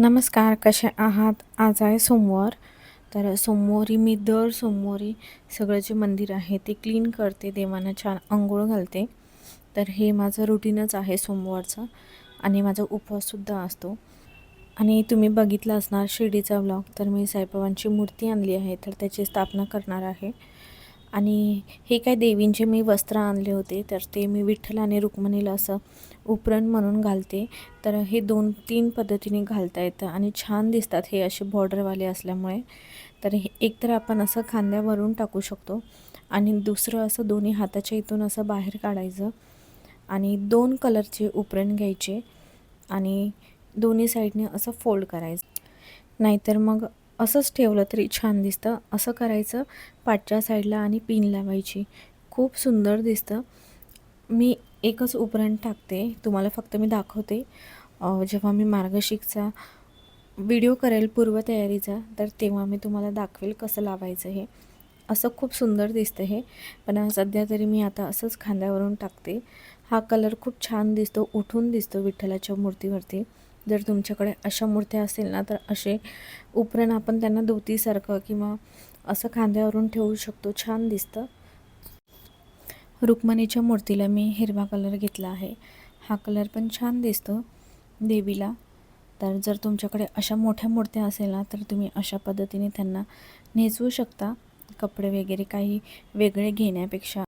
नमस्कार कसे आहात? आज आहे सोमवार. तर सोमवारी मी दर सोमवारी सगळं जे मंदिर आहे ते क्लीन करते देवांना छान आंघोळ घालते. तर हे माझं रुटीनच आहे सोमवारचं आणि माझा उपवाससुद्धा असतो. आणि तुम्ही बघितलं असणार शिर्डीचा ब्लॉग तर मी साईबाबांची मूर्ती आणली आहे तर त्याची स्थापना करणार आहे. आणि हे काय देवींचे मी वस्त्र आणले होते तर ते मी विठ्ठल आणि रुक्मिणीला असं उपरण म्हणून घालते. तर हे दोन तीन पद्धतीने घालता येतं आणि छान दिसतात हे असे बॉर्डरवाले असल्यामुळे. तर हे एकतर आपण असं खांद्यावरून टाकू शकतो आणि दुसरं असं दोन्ही हाताच्या इथून असं बाहेर काढायचं आणि दोन कलरचे उपरण घ्यायचे आणि दोन्ही साईडने असं फोल्ड करायचं. नाहीतर मग असंच ठेवलं तरी छान दिसतं. असं करायचं पाठच्या साईडला आणि पिन लावायची. खूप सुंदर दिसतं. मी एकच उपरण टाकते. तुम्हाला फक्त मी दाखवते. जेव्हा मी मार्गशीर्षचा व्हिडिओ करेल पूर्वतयारीचा तर तेव्हा मी तुम्हाला दाखवेल कसं लावायचं हे. असं खूप सुंदर दिसतं हे. पण सध्या तरी मी आता असंच खांद्यावरून टाकते. हा कलर खूप छान दिसतो उठून दिसतो विठ्ठलाच्या मूर्तीवरती. जर तुमच्याकडे अशा मूर्त्या असतील ना तर असे उपरण आपण त्यांना धोतीसारखं किंवा असं खांद्यावरून ठेवू शकतो. छान दिसतं. रुक्मिणीच्या मूर्तीला मी हिरवा कलर घेतला आहे. हा कलर पण छान दिसतो देवीला. तर जर तुमच्याकडे अशा मोठ्या मूर्त्या असेल ना तर तुम्ही अशा पद्धतीने त्यांना नेचवू शकता. कपडे वगैरे काही वेगळे घेण्यापेक्षा.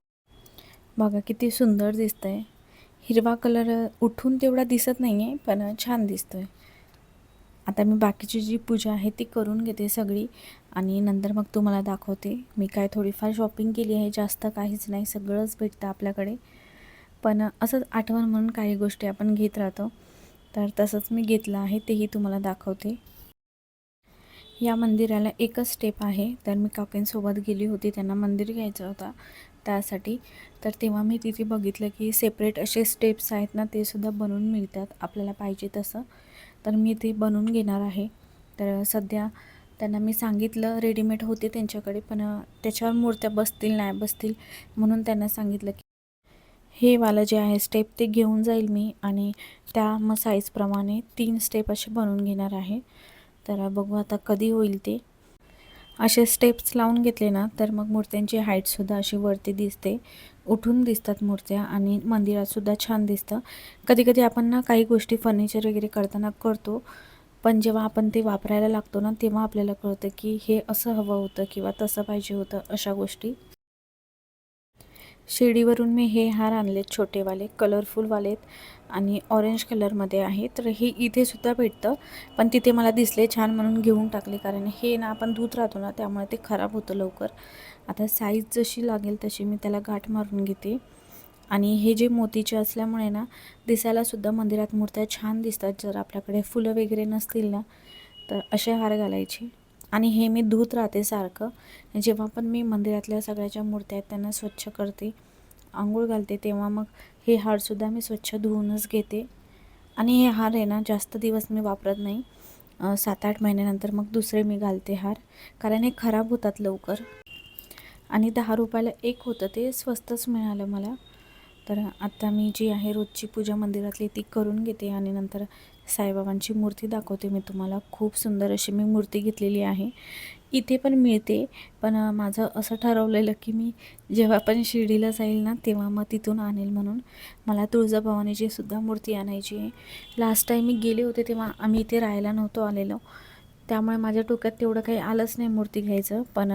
बघा किती सुंदर दिसतं आहे हिरवा कलर उठून तेवढा दिसत नाही आहे पण छान दिसतो आहे आता मी बाकीची जी पूजा आहे ती करून घेते सगळी आणि नंतर मग तुम्हाला दाखवते. मी काय थोडीफार शॉपिंग केली आहे जास्त काहीच नाही सगळंच भेटतं आपल्याकडे. पण असंच आठवण म्हणून काही गोष्टी आपण घेत राहतो. तर तसंच मी घेतलं आहे तेही तुम्हाला दाखवते. या मंदिराला एकच स्टेप आहे. तर मी काकींसोबत गेली होती त्यांना मंदिर घ्यायचं होता. त्यासाठी. तर तेव्हा मी तिथे बघितलं की सेपरेट असे स्टेप्स आहेत ना ते सुद्धा बनवून मिळतात. आपल्याला पाहिजे तसं. तर मी ते बनवून घेणार आहे. तर सध्या त्यांना मी सांगितलं रेडीमेड होते त्यांच्याकडे पण त्याच्यावर मूर्त्या बसतील नाही बसतील म्हणून त्यांना सांगितलं की हे वालं जे आहे स्टेप ते घेऊन जाईल मी आणि त्या मग साईजप्रमाणे तीन स्टेप असे बनवून घेणार आहे. तर बघू आता कधी होईल ते. असे स्टेप्स लावून घेतले ना तर मग मूर्त्यांची हाईटसुद्धा अशी वरती दिसते. उठून दिसतात मूर्त्या आणि मंदिरातसुद्धा छान दिसतं. कधी कधी आपण ना काही गोष्टी फर्निचर वगैरे करताना करतो पण जेव्हा आपण ते वापरायला लागतो ना तेव्हा आपल्याला कळतं की हे असं हवं होतं किंवा तसं पाहिजे होतं अशा गोष्टी. शिर्डीवरून मी हे हार आणलेत छोटेवाले कलरफुलवालेत आणि ऑरेंज कलरमध्ये आहे तर हे इथे सुद्धा भेटतं पण तिथे मला दिसले छान म्हणून घेऊन टाकले कारण हे ना आपण धुत राहतो ना त्यामुळे ते खराब होतं लवकर. आता साईज जशी लागेल तशी मी त्याला गाठ मारून घेते. आणि हे जे मोतीचे असल्यामुळे ना दिसायलासुद्धा मंदिरात मूर्त्या छान दिसतात. जर आपल्याकडे फुलं वगैरे नसतील ना तर असे हार घालायचे. आणि हे मी धुत राहते सारखं. जेव्हा पण मी मंदिरातल्या सगळ्या ज्या मूर्त्या आहेत त्यांना स्वच्छ करते आंघोळ घालते तेव्हा मग हे हारसुद्धा मी स्वच्छ धुवूनच घेते. आणि हे हार आहे ना जास्त दिवस मी वापरत नाही. सात आठ महिन्यानंतर मग दुसरे मी घालते हार कारण हे खराब होतात लवकर. आणि दहा रुपयाला एक होतं ते स्वस्तच मिळालं मला. तर आत्ता मी जी आहे रोजची पूजा मंदिरातली ती करून घेते आणि नंतर साईबाबांची मूर्ती दाखवते मी तुम्हाला. खूप सुंदर अशी मी मूर्ती घेतलेली आहे. इथे पण मिळते. पण माझं असं ठरवलेलं की मी जेव्हा पण शिर्डीला जाईल ना तेव्हा मग तिथून आणेल म्हणून. मला तुळजाभवानीची सुद्धा मूर्ती आणायची आहे. लास्ट टाईम मी गेले होते तेव्हा आम्ही इथे राहायला नव्हतो आलेलो. त्यामुळे माझ्या डोक्यात तेवढं काही आलंच नाही मूर्ती घ्यायचं. पण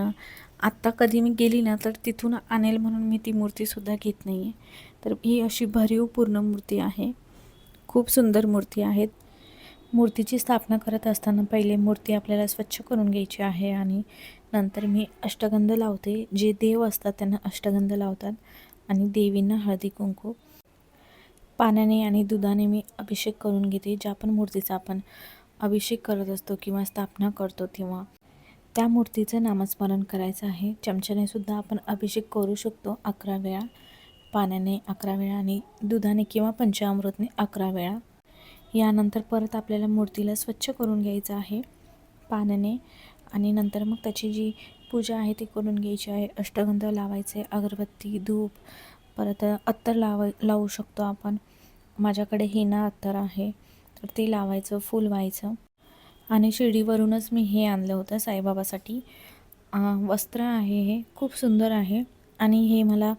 आत्ता कधी मी गेली ना तर तिथून आणेल म्हणून मी ती मूर्तीसुद्धा घेत नाही आहे तर ही अशी भरीव पूर्ण मूर्ती आहे. खूप सुंदर मूर्ती आहेत. मूर्तीची स्थापना करत असताना पहिले मूर्ती आपल्याला स्वच्छ करून घ्यायची आहे आणि नंतर मी अष्टगंध लावते. जे देव असतात त्यांना अष्टगंध लावतात आणि देवींना हळदी कुंकू पाण्याने आणि दुधाने मी अभिषेक करून घेते. ज्या पण मूर्तीचा आपण अभिषेक करत असतो किंवा स्थापना करतो तेव्हा त्या मूर्तीचं नामस्मरण करायचं आहे. चमच्याने सुद्धा आपण अभिषेक करू शकतो अकरा वेळा. पाण्याने अकरा वेळा आणि दुधाने किंवा पंचामृतने अकरा वेळा. यानंतर परत आपल्याला मूर्तीला स्वच्छ करून घ्यायचं आहे. पाण्याने आणि नंतर मग त्याची जी पूजा आहे ती करून घ्यायची आहे. अष्टगंध लावायचे अगरबत्ती धूप परत अत्तर लाव लावू शकतो आपण. माझ्याकडे हिना अत्तर आहे तर ते लावायचं फुल व्हायचं. आणि शिर्डीवरूनच मी हे आणलं होतं साईबाबासाठी. वस्त्र आहे हे खूप सुंदर आहे. आणि हे मला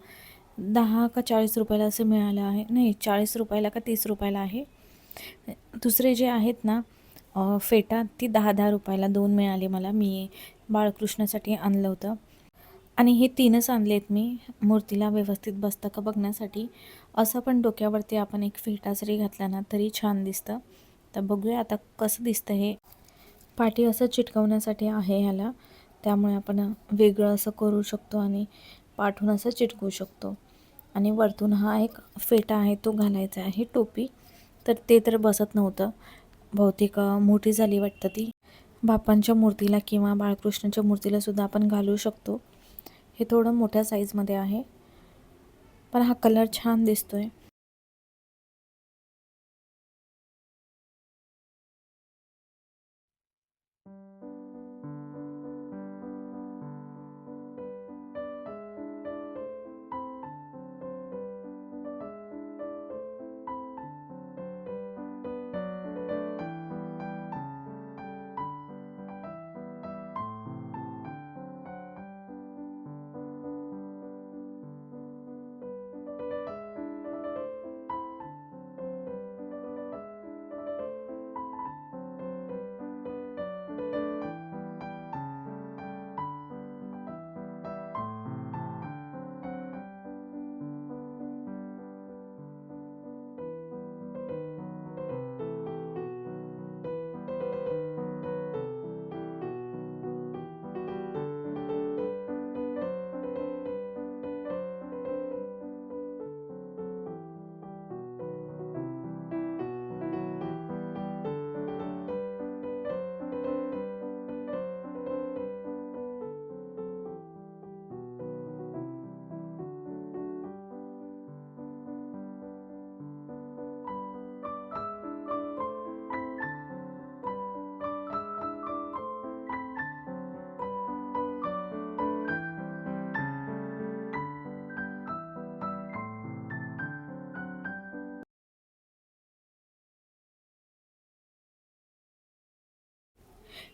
दहा का चाळीस रुपयाला असं मिळालं आहे. नाही चाळीस रुपयाला का तीस रुपयाला आहे. दुसरे जे आहेत ना फेटा ती दहा दहा रुपयाला दोन मिळाले मला. मी बाळकृष्णासाठी आणलं होतं. आणि हे तीनच आणले आहेत मी मूर्तीला व्यवस्थित बसतं का बघण्यासाठी. असं पण डोक्यावरती आपण एक फेटा जरी घातला ना तरी छान दिसतं. तर बघूया आता कसं दिसतं हे. पाठी असं चिटकवण्यासाठी आहे ह्याला. त्यामुळे आपण वेगळं असं करू शकतो आणि पाठून असं चिटकवू शकतो. आणि वरतून हा एक फेटा आहे तो घालायचा आहे टोपी. तर ते तर बसत नव्हतं. बहुतेक मोठी झाली वाटतं ती. बापांच्या मूर्तीला किंवा बाळकृष्णाच्या मूर्तीला सुद्धा आपण घालू शकतो. हे थोडं मोठ्या साईजमध्ये आहे. पण हा कलर छान दिसतो आहे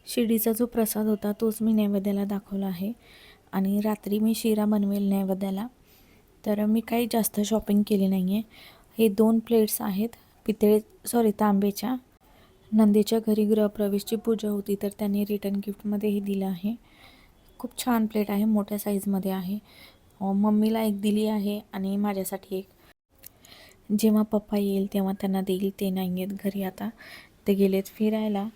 शिर्डीचा जो प्रसाद होता तोच मी नैवेद्याला दाखवला आहे. आणि रात्री मी शिरा बनवेल नैवेद्याला. तर मी काही जास्त शॉपिंग केली नाही आहे हे दोन प्लेट्स आहेत पितळे सॉरी तांबेच्या. नंदीच्या घरी गृहप्रवेशची पूजा होती तर त्यांनी रिटर्न गिफ्टमध्ये हे दिलं आहे. खूप छान प्लेट आहे मोठ्या साईजमध्ये आहे. मम्मीला एक दिली आहे आणि माझ्यासाठी एक. जेव्हा पप्पा येईल तेव्हा त्यांना देईल ते नाही आहेत घरी आता. ते गेलेत फिरायला.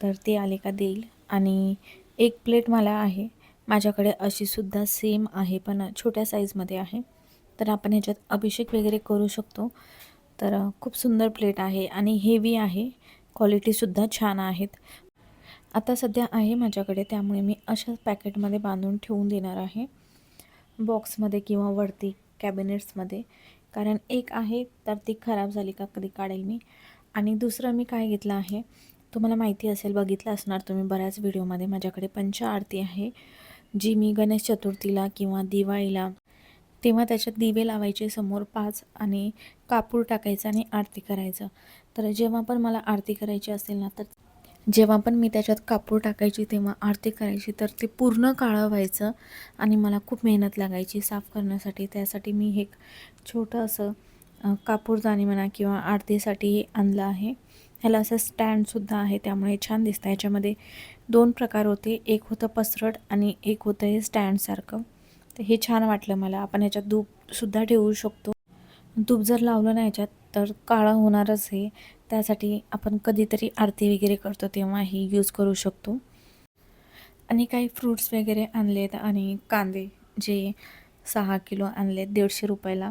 तर ते आले का देईल. आणि एक प्लेट मला आहे. माझ्याकडे अशीसुद्धा सेम आहे पण छोट्या साईजमध्ये आहे. तर आपण ह्याच्यात अभिषेक वगैरे करू शकतो. तर खूप सुंदर प्लेट आहे आणि हेवी आहे. क्वालिटीसुद्धा छान आहेत. आता सध्या आहे माझ्याकडे त्यामुळे मी अशाच पॅकेटमध्ये बांधून ठेवून देणार आहे. बॉक्समध्ये किंवा वरती कॅबिनेट्समध्ये कारण एक आहे तर ती खराब झाली का कधी काढेल मी. आणि दुसरं मी काय घेतलं आहे तुम्हाला माहिती असेल बघितलं असणार तुम्ही बऱ्याच व्हिडिओमध्ये माझ्याकडे पंच आरती आहे जी मी गणेश चतुर्थीला किंवा दिवाळीला तेव्हा त्याच्यात दिवे लावायचे समोर पाच आणि कापूर टाकायचं आणि आरती करायचं. तर जेव्हा पण मला आरती करायची असेल ना तर जेव्हा पण मी त्याच्यात कापूर टाकायची तेव्हा आरती करायची तर ते पूर्ण काळं व्हायचं आणि मला खूप मेहनत लागायची साफ करण्यासाठी. त्यासाठी मी हे एक छोटं असं कापूरदानी म्हणा किंवा आरतीसाठी हे आणलं आहे. ह्याला असं स्टँडसुद्धा आहे त्यामुळे छान दिसतं याच्यामध्ये दोन प्रकार होते एक होतं पसरट आणि एक होतं हे स्टँडसारखं तर हे छान वाटलं मला. आपण ह्याच्यात धूपसुद्धा ठेवू शकतो. धूप जर लावलं ना ह्याच्यात तर काळं होणारच हे. त्यासाठी आपण कधीतरी आरती वगैरे करतो तेव्हा ही यूज करू शकतो. आणि काही फ्रूट्स वगैरे आणलेत आणि कांदे जे सहा किलो आणलेत दीडशे रुपयाला.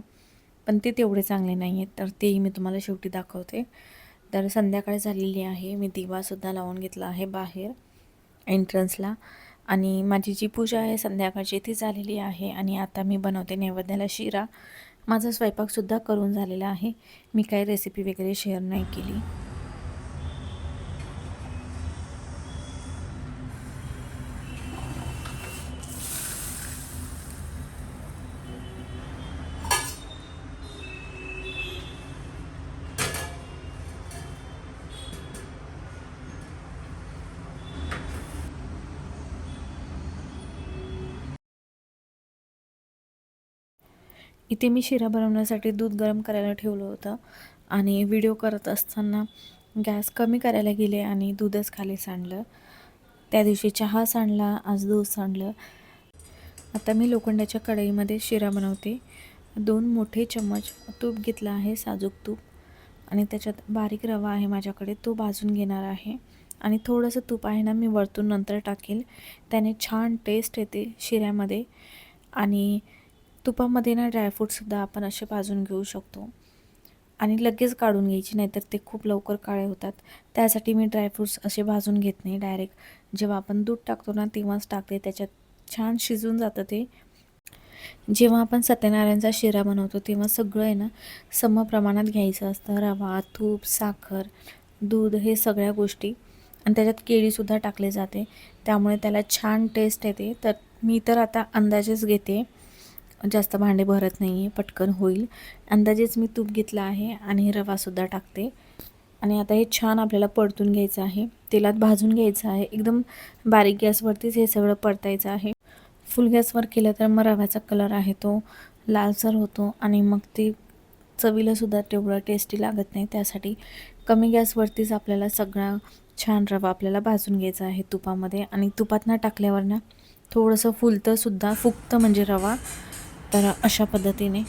पण ते तेवढे चांगले नाही आहेत तर तेही मी तुम्हाला शेवटी दाखवते. तर संध्याकाळ झालेली आहे. मी दिवासुद्धा लावून घेतला आहे बाहेर एंट्रन्सला आणि माझी जी पूजा आहे संध्याकाळची ती झालेली आहे. आणि आता मी बनवते नैवेद्याला शिरा. माझा स्वयंपाकसुद्धा करून झालेला आहे. मी काही रेसिपी वगैरे शेअर नाही केली. इथे मी शिरा बनवण्यासाठी दूध गरम करायला ठेवलं होतं आणि व्हिडिओ करत असताना गॅस कमी करायला गेले आणि दूधच खाली सांडलं. त्या दिवशी चहा सांडला आज दूध सांडलं. आता मी लोखंडाच्या कढईमध्ये शिरा बनवते. दोन मोठे चम्मच तूप घेतला आहे साजूक तूप. आणि त्याच्यात बारीक रवा आहे माझ्याकडे तो भाजून घेणार आहे. आणि थोडंसं तूप आहे ना मी वरतून नंतर टाकेल. त्याने छान टेस्ट येते शिऱ्यामध्ये. आणि तुपामध्ये ना ड्रायफ्रूटसुद्धा आपण असे भाजून घेऊ शकतो. आणि लगेच काढून घ्यायची नाहीतर ते खूप लवकर काळे होतात. त्यासाठी मी ड्रायफ्रूट्स असे भाजून घेत नाही डायरेक्ट जेव्हा आपण दूध टाकतो ना तेव्हाच टाकते. त्याच्यात छान शिजून जातं ते. जेव्हा आपण सत्यनारायणचा शिरा बनवतो तेव्हा सगळं आहे ना सम प्रमाणात घ्यायचं असतं. रवा तूप साखर दूध हे सगळ्या गोष्टी. आणि त्याच्यात केळीसुद्धा टाकले जाते. त्यामुळे त्याला छान टेस्ट येते. तर मी तर आता अंदाजेच घेते. जास्त भांडे भरत नाही आहे पटकन होईल. अंदाजेच मी तूप घेतलं आहे आणि रवासुद्धा टाकते. आणि आता हे छान आपल्याला परतून घ्यायचं आहे. तेलात भाजून घ्यायचं आहे. एकदम बारीक गॅसवरतीच हे सगळं परतायचं आहे. फुल गॅसवर केलं तर मग रव्याचा कलर आहे तो लालसर होतो आणि मग ते चवीलासुद्धा तेवढं टेस्टी लागत नाही. त्यासाठी कमी गॅसवरतीच आपल्याला सगळा छान रवा आपल्याला भाजून घ्यायचा आहे तुपामध्ये. आणि तुपात ना टाकल्यावर ना थोडंसं फुलतंसुद्धा फुगतं म्हणजे रवा. तर अशा पद्धतीने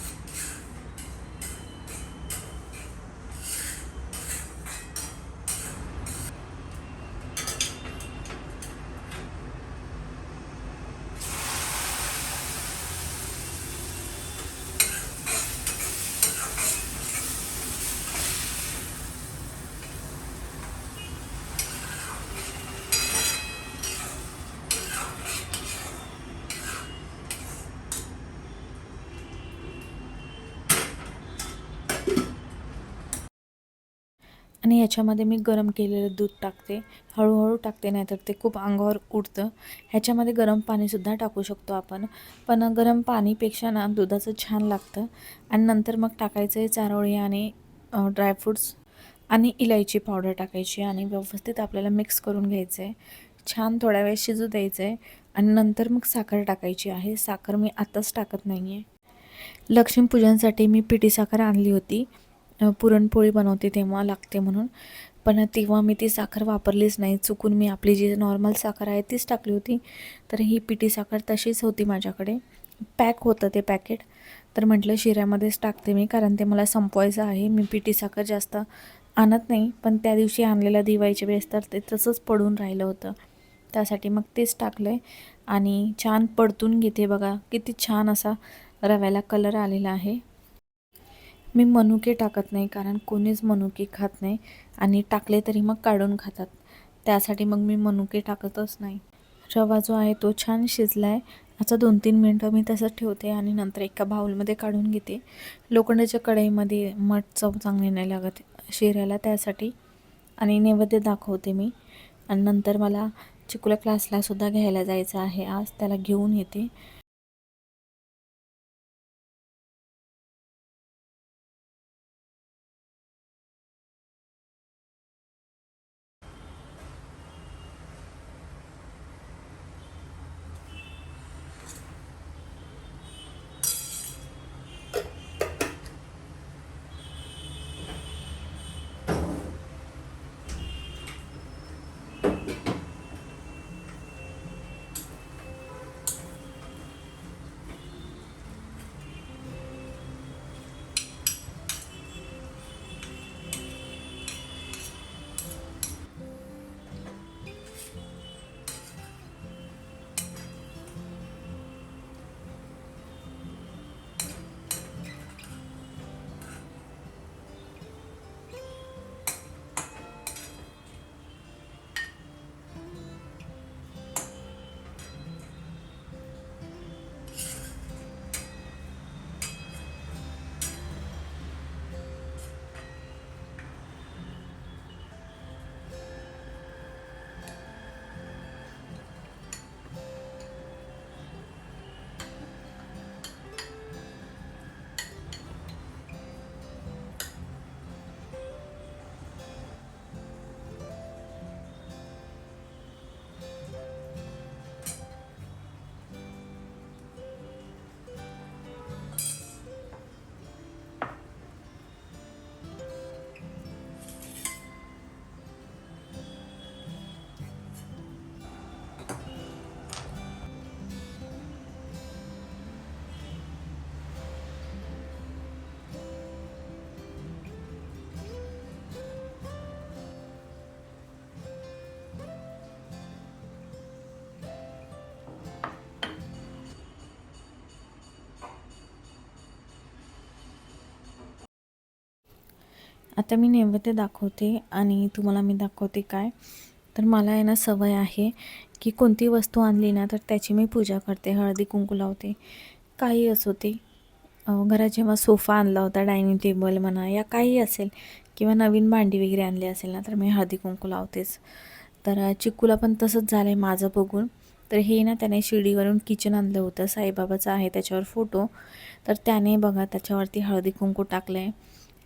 आणि याच्यामध्ये मी गरम केलेलं दूध टाकते. हळूहळू टाकते नाहीतर ते खूप अंगावर उडतं. ह्याच्यामध्ये गरम पाणीसुद्धा टाकू शकतो आपण. पण गरम पाणीपेक्षा ना दुधाचं छान लागतं. आणि नंतर मग टाकायचं आहे चारोळी आणि ड्रायफ्रूट्स आणि इलायची पावडर टाकायची आणि व्यवस्थित आपल्याला मिक्स करून घ्यायचं. आहे छान थोड्या वेळ शिजू द्यायचं आहे आणि नंतर मग साखर टाकायची आहे. साखर मी आत्ताच टाकत नाही आहे लक्ष्मीपूजनसाठी मी पिठी साखर आणली होती. पुरणपोळी बनवते तेव्हा लागते म्हणून. पण तेव्हा मी ती साखर वापरलीच नाही. चुकून मी आपली जी नॉर्मल साखर आहे तीच टाकली होती. तर ही पिठी साखर तशीच होती माझ्याकडे. पॅक होतं ते पॅकेट तर म्हटलं शिऱ्यामध्येच टाकते मी कारण ते मला संपवायचं आहे. मी पिठी साखर जास्त आणत नाही पण त्या दिवशी आणलेल्या दिवाळीच्या वेळेस तर ते तसंच पडून राहिलं होतं. त्यासाठी मग तेच टाकलं आहे आणि छान पडतून घेते बघा किती छान असा रव्याला कलर आलेला आहे. मी मनुके टाकत नाही कारण कोणीच मनुके खात नाही आणि टाकले तरी मग काढून खातात. त्यासाठी मग मी मनुके टाकतच नाही. रवा जो आहे तो छान शिजला आहे आता दोन तीन मिनटं मी तसंच ठेवते आणि नंतर एका बाऊलमध्ये काढून घेते. लोखंडाच्या कढईमध्ये मठ चव चांगली नाही लागत शिरायला त्यासाठी. आणि नैवेद्य दाखवते मी. आणि नंतर मला चिकुला क्लासलासुद्धा घ्यायला जायचं आहे. आज त्याला घेऊन येते. आता मी नैवेद्य दाखवते आणि तुम्हाला मी दाखवते काय. तर मला आहे ना सवय आहे की कोणती वस्तू आणली ना तर त्याची मी पूजा करते हळदी कुंकू लावते. काही असो ते. घरात जेव्हा सोफा आणला होता डायनिंग टेबल म्हणा या काही असेल किंवा नवीन भांडी वगैरे आणली असेल ना तर मी हळदी कुंकू लावतेच. तर चिकूला चिक्कूला पण तसंच झालं आहे माझं बघून. तर हे ना त्याने शिडीवरून किचन आणलं होतं. साईबाबाचं आहे त्याच्यावर फोटो तर त्याने बघा त्याच्यावरती हळदी कुंकू टाकलं आहे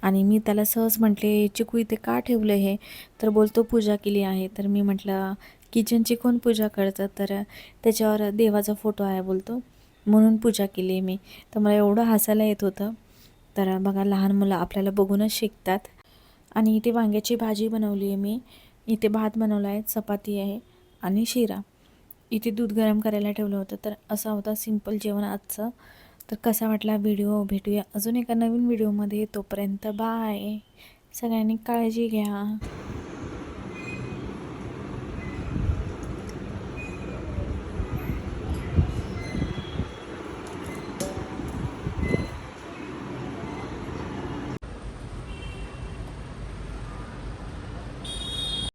आणि मी त्याला सहज म्हटले चिकू इथे का ठेवलं हे? तर बोलतो पूजा केली आहे. तर मी म्हटलं किचनची कोण पूजा करतं? तर त्याच्यावर देवाचा फोटो आहे बोलतो म्हणून पूजा केली मी. तर मला एवढं हसायला येत होतं. तर बघा लहान मुलं आपल्याला बघूनच शिकतात. आणि इथे वांग्याची भाजी बनवली आहे मी. इथे भात बनवला आहे चपाती आहे आणि शिरा. इथे दूध गरम करायला ठेवलं होतं. तर असा होता सिंपल जेवण आजचं. तर कसा वाटला व्हिडिओ? भेटूया अजून एका नवीन व्हिडिओमध्ये. तोपर्यंत बाय. सगळ्यांनी काळजी घ्या.